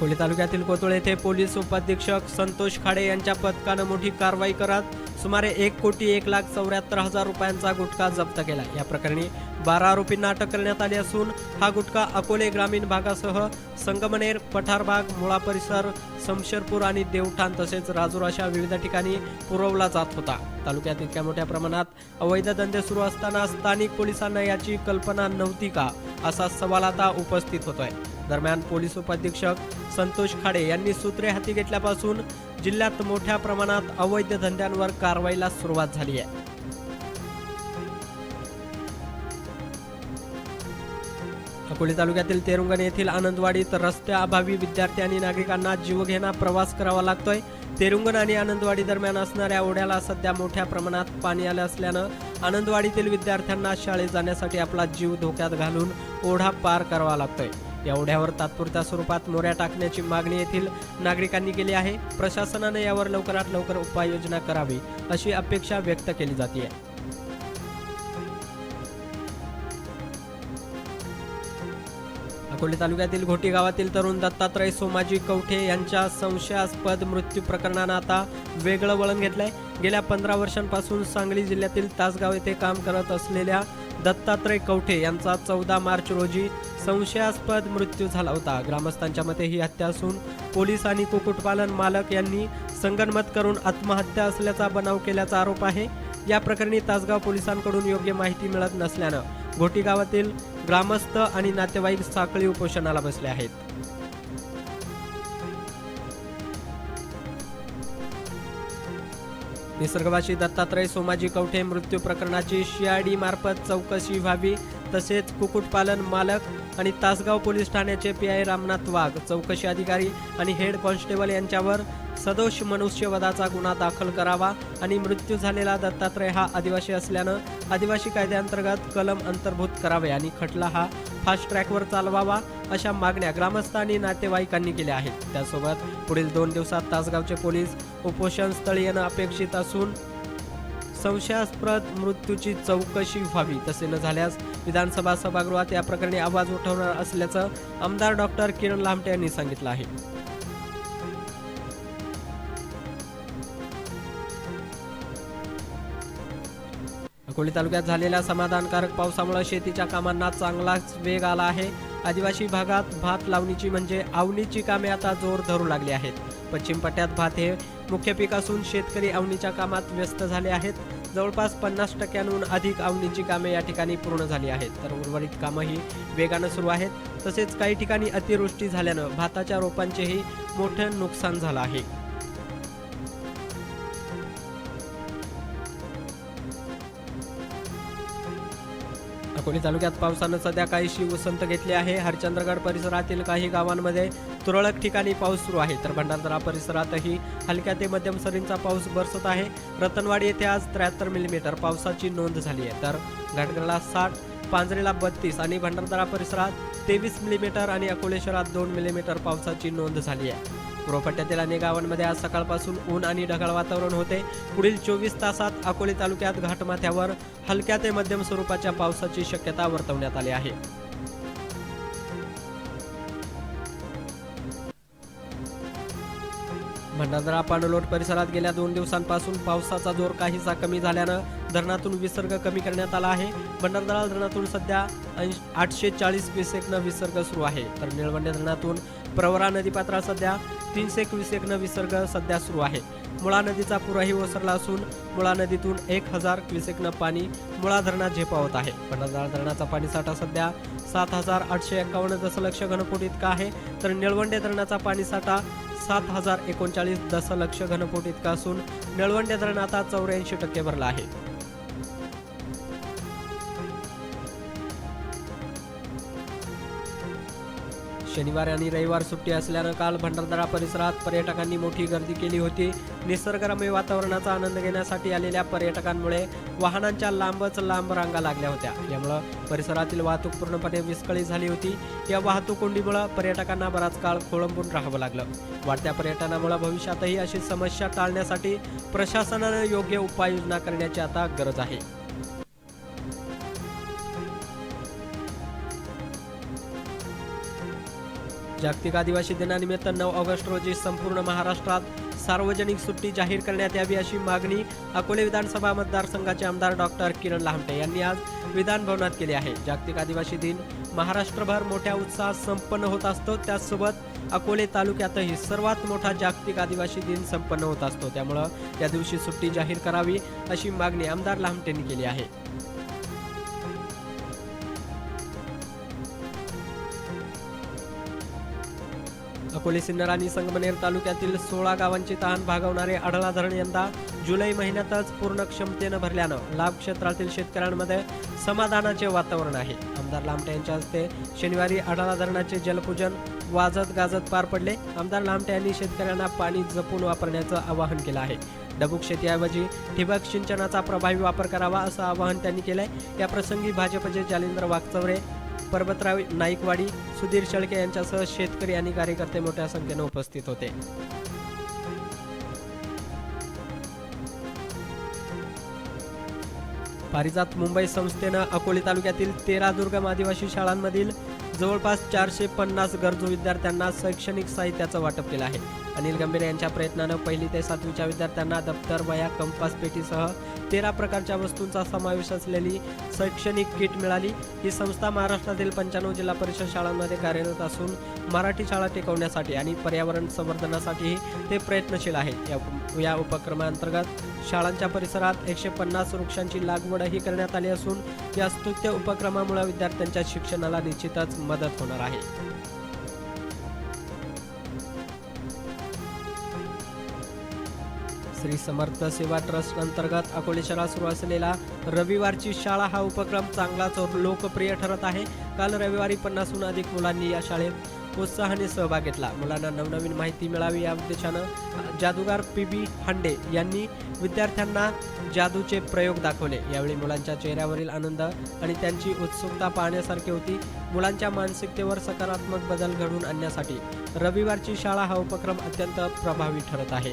अकोले तालुक्यातील कोतुळ येथे पोलीस उपाधीक्षक संतोष खाडे यांच्या पथकानं मोठी कारवाई करत सुमारे एक कोटी एक लाख चौऱ्याहत्तर हजार रुपयांचा गुटखा जप्त केला. या प्रकरणी बारा आरोपींना अटक करण्यात आली असून हा गुटखा अकोले ग्रामीण भागासह संगमनेर पठारबाग मुळा परिसर समशेरपूर आणि देवठाण तसेच राजूर अशा विविध ठिकाणी पुरवला जात होता. तालुक्यात इतक्या मोठ्या प्रमाणात अवैध धंदे सुरू असताना स्थानिक पोलिसांना याची कल्पना नव्हती का? असा सवाल आता उपस्थित होतोय. दरम्यान पोलीस उपाधीक्षक संतोष खाडे यांनी सूत्रे हाती घेतल्यापासून जिल्ह्यात मोठ्या प्रमाणात अवैध धंद्यांवर कारवाईला सुरुवात झाली आहे. अकोले तालुक्यातील तेरुंगण येथील आनंदवाडीत रस्त्याअभावी विद्यार्थी आणि नागरिकांना जीवघेणा प्रवास करावा लागतोय. तेरुंगण आणि आनंदवाडी दरम्यान असणाऱ्या ओढ्याला सध्या मोठ्या प्रमाणात पाणी आलं असल्यानं आनंदवाडीतील विद्यार्थ्यांना शाळेत जाण्यासाठी आपला जीव धोक्यात घालून ओढा पार करावा लागतोय. एवढ्यावर तात्पुरत्या स्वरूपात मोऱ्या टाकण्याची मागणी येथील नागरिकांनी केली आहे. प्रशासनाने यावर लवकरात लवकर उपाययोजना करावी अशी अपेक्षा व्यक्त केली जाते अकोले तालुक्यातील घोटी गावातील तरुण दत्तात्रय सोमाजी कवठे यांच्या संशयास्पद मृत्यू प्रकरणानं आता वेगळं वळण घेतलंय. गेल्या पंधरा वर्षांपासून सांगली जिल्ह्यातील तासगाव येथे काम करत असलेल्या दत्तात्रय कवठे यांचा चौदा मार्च रोजी संशयास्पद मृत्यू झाला होता. ग्रामस्थांच्या मते ही हत्या असून पोलीस आणि कुक्कुटपालन मालक यांनी संगनमत करून आत्महत्या असल्याचा बनाव केल्याचा आरोप आहे. या प्रकरणी तासगाव पोलिसांकडून योग्य माहिती मिळत नसल्यानं घोटी गावातील ग्रामस्थ आणि नातेवाईक साखळी उपोषणाला बसले आहेत. निसर्गवासी दत्तात्रय सोमाजी कवठे मृत्यू प्रकरणाची सीआयडी मार्फत चौकशी व्हावी तसेच कुक्कुटपालन मालक आणि तासगाव पोलीस ठाण्याचे पी आय रामनाथ वाघ चौकशी अधिकारी आणि हेड कॉन्स्टेबल यांच्यावर सदोष मनुष्यवधाचा गुन्हा दाखल करावा आणि मृत्यू झालेला दत्तात्रय हा आदिवासी असल्यानं आदिवासी कायद्याअंतर्गत कलम अंतर्भूत करावे आणि खटला हा फास्ट ट्रॅकवर चालवावा अशा मागण्या ग्रामस्थ आणि नातेवाईकांनी केल्या आहेत. त्यासोबत पुढील दोन दिवसात तासगावचे पोलीस उपोषण स्थळी येणं अपेक्षित असून संशयास्पद मृत्यूची चौकशी व्हावी. तसे न झाल्यास विधानसभा सभागृहात या प्रकरणी आवाज उठवणार असल्याचं आमदार डॉक्टर किरण लामटे यांनी सांगितलं आहे. अकोले तालुक्यात झालेल्या समाधानकारक पावसामुळे शेतीच्या कामांना चांगलाच वेग आला आहे. आदिवासी भागात भात लावणीची म्हणजे आवणीची कामे आता जोर धरू लागली आहेत. पश्चिम पट्ट्यात भात हे मुख्य पीक असून शेतकरी आवणीच्या कामात व्यस्त झाले आहेत. जवळपास पन्नास टक्क्यांहून अधिक आवणीची कामे या ठिकाणी पूर्ण झाली आहेत. तर उर्वरित कामंही वेगानं सुरू आहेत. तसेच काही ठिकाणी अतिवृष्टी झाल्यानं भाताच्या रोपांचेही मोठं नुकसान झालं आहे. अकोले तालुक्यात पावसानं सध्या काहीशी उसंत घेतली आहे. हरचंद्रगड परिसरातील काही गावांमध्ये तुरळक ठिकाणी पाऊस सुरू आहे. तर भंडारदरा परिसरातही हलक्या ते मध्यम सरींचा पाऊस बरसत आहे. रतनवाडी येथे आज त्र्याहत्तर मिलीमीटर पावसाची नोंद झाली आहे. तर घाटगडला साठ पांजरेला बत्तीस आणि भंडारदरा परिसरात तेवीस मिलीमीटर आणि अकोले शहरात दोन मिलीमीटर पावसाची नोंद झाली आहे. पूर्वपट्ट्यातील अनेक गावांमध्ये आज सकाळपासून ऊन आणि ढगाळ वातावरण होते. पुढील चोवीस तासात अकोले तालुक्यात घाटमाथ्यावर हलक्या ते मध्यम स्वरूपाच्या पावसाची शक्यता वर्तवण्यात आली आहे. भंडारदरा पाणलोट परिसरात गेल्या दोन दिवसांपासून पावसाचा जोर काहीसा कमी झाल्यानं धरणातून विसर्ग कमी करण्यात आला आहे. भंडारदरा धरणातून सध्या आठशे चाळीस क्युसेकनं विसर्ग सुरू आहे. तर निळवंडे धरणातून प्रवरा नदीपात्रात सध्या तीनशे क्युसेकनं विसर्ग सध्या सुरू आहे. मुळा नदीचा पुराही ओसरला असून मुळा नदीतून एक हजार क्युसेकनं पाणी मुळा धरणात झेपावत आहे. भंडारदरा धरणाचा पाणीसाठा सध्या सात हजार आठशे एक्कावन्न दशलक्ष घनफूट इतका आहे. तर निळवंडे धरणाचा पाणीसाठा सात हजार एकोणचाळीस दशलक्ष घनफूट इतका असून निळवंडे धरण आता चौऱ्याऐंशी टक्के भरला आहे. शनिवार आणि रविवार सुट्टी असल्यानं काल भंडारदरा परिसरात पर्यटकांनी मोठी गर्दी केली होती. निसर्गरम्य वातावरणाचा आनंद घेण्यासाठी आलेल्या पर्यटकांमुळे वाहनांच्या लांबच लांब रांगा लागल्या होत्या. यामुळं परिसरातील वाहतूक पूर्णपणे विस्कळीत झाली होती. या वाहतूक कोंडीमुळे पर्यटकांना बराच काळ खोळंबून राहावं लागलं. वाढत्या पर्यटनामुळे भविष्यातही अशी समस्या टाळण्यासाठी प्रशासनानं योग्य उपाययोजना करण्याची आता गरज आहे. जागतिक आदिवासी दिनानिमित्त नऊ ऑगस्ट रोजी संपूर्ण महाराष्ट्रात सार्वजनिक सुट्टी जाहीर करण्यात यावी अशी मागणी अकोले विधानसभा मतदारसंघाचे आमदार डॉक्टर किरण लांबटे यांनी आज विधान भवनात केली आहे. जागतिक आदिवासी दिन महाराष्ट्रभर मोठ्या उत्साहात संपन्न होत असतो. त्याचसोबत अकोले तालुक्यातही सर्वात मोठा जागतिक आदिवासी दिन संपन्न होत असतो. त्यामुळं या दिवशी सुट्टी जाहीर करावी अशी मागणी आमदार लांबटेंनी केली आहे. अकोले सिन्नर आणि संगमनेर तालुक्यातील सोळा गावांची तहान भागवणारे आढळा धरण यंदा जुलै महिन्यातच पूर्ण क्षमतेनं भरल्यानं लाभ क्षेत्रातील शेतकऱ्यांमध्ये समाधानाचे वातावरण आहे. आमदार लामटे यांच्या हस्ते शनिवारी आढळा धरणाचे जलपूजन वाजत गाजत पार पडले. आमदार लामटे यांनी शेतकऱ्यांना पाणी जपून वापरण्याचं आवाहन केलं आहे. डबुक शेतीऐवजी ठिबक सिंचनाचा प्रभावी वापर करावा असं आवाहन त्यांनी केलंय. या प्रसंगी भाजपचे जालिंद्र वागचवरे पर्वतराव नाईकवाडी सुधीर शेळके यांच्यासह शेतकरी आणि कार्यकर्ते मोठ्या संख्येनं उपस्थित होते. पारिजात मुंबई संस्थेनं अकोले तालुक्यातील तेरा दुर्गम आदिवासी शाळांमधील जवळपास चारशे पन्नास गरजू विद्यार्थ्यांना शैक्षणिक साहित्याचं वाटप केलं आहे. अनिल गंभीर यांच्या प्रयत्नानं पहिली ते सातवीच्या विद्यार्थ्यांना दप्तर वया कंपास पेटीसह तेरा प्रकारच्या वस्तूंचा समावेश असलेली शैक्षणिक किट मिळाली. ही संस्था महाराष्ट्रातील पंच्याण्णव जिल्हा परिषद शाळांमध्ये कार्यरत असून मराठी शाळा टिकवण्यासाठी आणि पर्यावरण संवर्धनासाठीही ते प्रयत्नशील आहेत या या उपक्रमांतर्गत शाळांच्या परिसरात एकशे पन्नास वृक्षांची लागवडही करण्यात आली असून या स्तुत्य उपक्रमामुळे विद्यार्थ्यांच्या शिक्षणाला निश्चितच मदत होणार आहे. श्री समर्थ सेवा ट्रस्ट अंतर्गत अकोले शहरात सुरू असलेला रविवारची शाळा हा उपक्रम चांगलाच लोकप्रिय ठरत आहे. काल रविवारी पन्नासहून अधिक मुलांनी या शाळेत उत्साहाने सहभाग घेतला. मुलांना नवनवीन माहिती मिळावी या उद्देशानं जादूगार पी बी हांडे यांनी विद्यार्थ्यांना जादूचे प्रयोग दाखवले. यावेळी मुलांच्या चेहऱ्यावरील आनंद आणि त्यांची उत्सुकता पाहण्यासारखी होती. मुलांच्या मानसिकतेवर सकारात्मक बदल घडवून आणण्यासाठी रविवारची शाळा हा उपक्रम अत्यंत प्रभावी ठरत आहे.